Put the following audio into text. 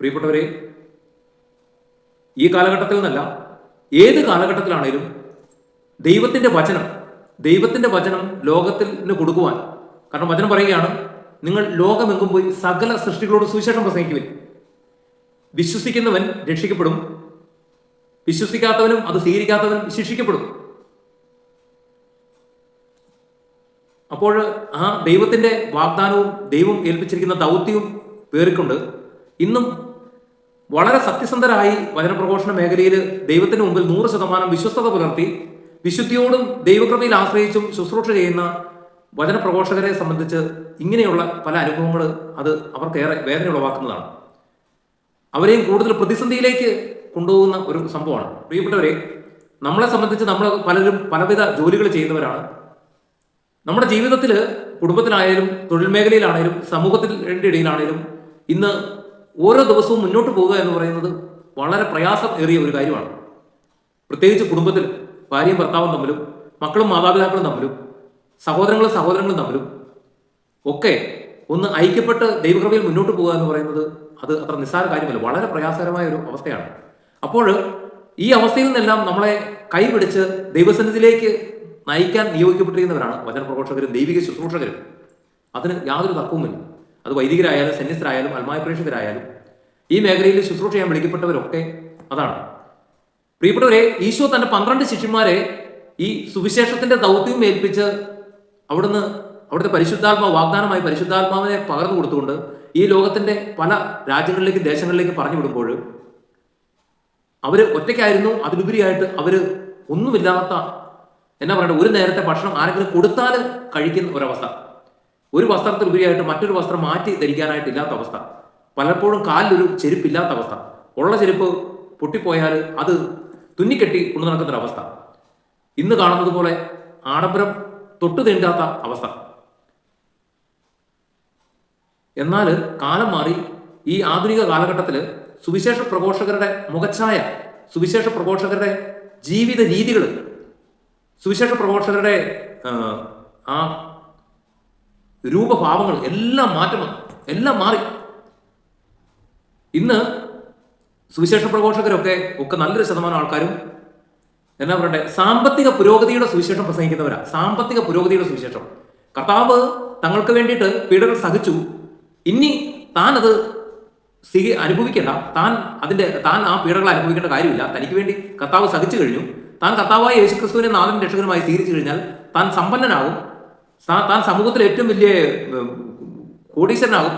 പ്രിയപ്പെട്ടവരെ ഈ കാലഘട്ടത്തിൽ നിന്നല്ല ഏത് കാലഘട്ടത്തിലാണേലും ദൈവത്തിന്റെ വചനം ദൈവത്തിന്റെ വചനം ലോകത്തിന് കൊടുക്കുവാൻ. കാരണം വചനം പറയുകയാണ് നിങ്ങൾ ലോകമെങ്കും പോയി സകല സൃഷ്ടികളോട് സുവിശേഷം പ്രസംഗിക്കുവിൻ. വിശ്വസിക്കുന്നവൻ രക്ഷിക്കപ്പെടും. വിശ്വസിക്കാത്തവനും അത് സ്വീകരിക്കാത്തവനും ശിക്ഷിക്കപ്പെടും. അപ്പോൾ ആ ദൈവത്തിന്റെ വാഗ്ദാനവും ദൈവം ഏൽപ്പിച്ചിരിക്കുന്ന ദൗത്യവും പേറിക്കൊണ്ട് ഇന്നും വളരെ സത്യസന്ധരായി വചനപ്രഘോഷണ മേഖലയിൽ ദൈവത്തിന് മുമ്പിൽ നൂറ് ശതമാനം വിശ്വസ്തത പുലർത്തി വിശുദ്ധിയോടും ദൈവകൃപയിൽ ആശ്രയിച്ചും ശുശ്രൂഷ ചെയ്യുന്ന വചനപ്രഘോഷകരെ സംബന്ധിച്ച് ഇങ്ങനെയുള്ള പല അനുഭവങ്ങൾ അത് അവർക്കേറെ വേദന ഉളവാക്കുന്നതാണ്. അവരെയും കൂടുതൽ പ്രതിസന്ധിയിലേക്ക് കൊണ്ടുപോകുന്ന ഒരു സംഭവമാണ്. പ്രിയപ്പെട്ടവരെ നമ്മളെ സംബന്ധിച്ച് നമ്മൾ പലരും പലവിധ ജോലികൾ ചെയ്യുന്നവരാണ്. നമ്മുടെ ജീവിതത്തിൽ കുടുംബത്തിലായാലും തൊഴിൽ മേഖലയിലാണേലും സമൂഹത്തിന്റെ ഇടയിലാണേലും ഇന്ന് ഓരോ ദിവസവും മുന്നോട്ട് പോവുക എന്ന് പറയുന്നത് വളരെ പ്രയാസം ഏറിയ ഒരു കാര്യമാണ്. പ്രത്യേകിച്ച് കുടുംബത്തിൽ ഭാര്യയും ഭർത്താവും തമ്മിലും മക്കളും മാതാപിതാക്കളും തമ്മിലും സഹോദരങ്ങളും സഹോദരങ്ങളും തമ്മിലും ഒക്കെ ഒന്ന് ഐക്യപ്പെട്ട് ദൈവകൃപയിൽ മുന്നോട്ട് പോകുക എന്ന് പറയുന്നത് അത് അത്ര നിസ്സാര കാര്യമല്ല വളരെ പ്രയാസകരമായ ഒരു അവസ്ഥയാണ്. അപ്പോൾ ഈ അവസ്ഥയിൽ നിന്നെല്ലാം നമ്മളെ കൈപിടിച്ച് ദൈവസന്നിധിയിലേക്ക് നയിക്കാൻ നിയോഗിക്കപ്പെട്ടിരിക്കുന്നവരാണ് വചനപ്രഘോഷകരും ദൈവിക ശുശ്രൂഷകരും. അതിന് യാതൊരു തർക്കവുമില്ല. അത് വൈദികരായാലും സന്യസ്തരായാലും അൽമായ പ്രേക്ഷകരായാലും ഈ മേഖലയിൽ ശുശ്രൂഷ ചെയ്യാൻ വിളിക്കപ്പെട്ടവരൊക്കെ അതാണ്. പ്രിയപ്പെട്ടവരെ ഈശോ തന്റെ പന്ത്രണ്ട് ശിഷ്യന്മാരെ ഈ സുവിശേഷത്തിന്റെ ദൗത്യം ഏൽപ്പിച്ച് അവിടുന്ന് അവിടുത്തെ പരിശുദ്ധാത്മാവ് വാഗ്ദാനമായി പരിശുദ്ധാത്മാവിനെ പകർന്നു കൊടുത്തുകൊണ്ട് ഈ ലോകത്തിന്റെ പല രാജ്യങ്ങളിലേക്കും ദേശങ്ങളിലേക്കും പറഞ്ഞു വിടുമ്പോൾ അവർ ഒറ്റയ്ക്കായിരുന്നു. അതിലുപരിയായിട്ട് അവർ ഒന്നുമില്ലാത്ത എന്നാ പറയണ്ടേ ഒരു നേരത്തെ ഭക്ഷണം ആരെങ്കിലും കൊടുത്താൽ കഴിക്കുന്ന ഒരവസ്ഥ. ഒരു വസ്ത്രത്തിൽ ഉപരിയായിട്ട് മറ്റൊരു വസ്ത്രം മാറ്റി ധരിക്കാനായിട്ട് ഇല്ലാത്ത അവസ്ഥ. പലപ്പോഴും കാലിലൊരു ചെരുപ്പില്ലാത്ത അവസ്ഥ. ഉള്ള ചെരുപ്പ് പൊട്ടിപ്പോയാൽ അത് തുന്നിക്കെട്ടി കൊണ്ടു നടക്കുന്ന അവസ്ഥ. ഇന്ന് കാണുന്നത് പോലെ ആഡംബരം തൊട്ടു തീണ്ടാത്ത അവസ്ഥ. എന്നാൽ കാലം മാറി ഈ ആധുനിക കാലഘട്ടത്തിൽ സുവിശേഷ പ്രഘോഷകരുടെ മുഖച്ഛായ സുവിശേഷ പ്രഘോഷകരുടെ ജീവിത രീതികൾ സുവിശേഷ പ്രഘോഷകരുടെ ആ, ആ രൂപഭാവങ്ങൾ എല്ലാം മാറ്റം എല്ലാം മാറി. ഇന്ന് സുവിശേഷ പ്രഘോഷകരൊക്കെ ഒക്കെ നല്ലൊരു ശതമാനം ആൾക്കാരും എന്നാ പറയട്ടെ സാമ്പത്തിക പുരോഗതിയുടെ സുവിശേഷം പ്രസംഗിക്കുന്നവരാ. സാമ്പത്തിക പുരോഗതിയുടെ സുവിശേഷം. കർത്താവ് തങ്ങൾക്ക് വേണ്ടിയിട്ട് പീഡകൾ സഹിച്ചു. ഇനി താൻ അത് സ്വീകരി അനുഭവിക്കേണ്ട. താൻ അതിന്റെ താൻ ആ പീഡകൾ അനുഭവിക്കേണ്ട കാര്യമില്ല. തനിക്ക് വേണ്ടി കർത്താവ് സഹിച്ചു കഴിഞ്ഞു. താൻ കർത്താവായ യേശുക്രിസ്തുവിനെ നാഥൻ രക്ഷകനുമായി സ്വീകരിച്ചു കഴിഞ്ഞാൽ താൻ സമ്പന്നനാകും. താൻ സമൂഹത്തിലെ ഏറ്റവും വലിയ കോടീശ്വരനാകും.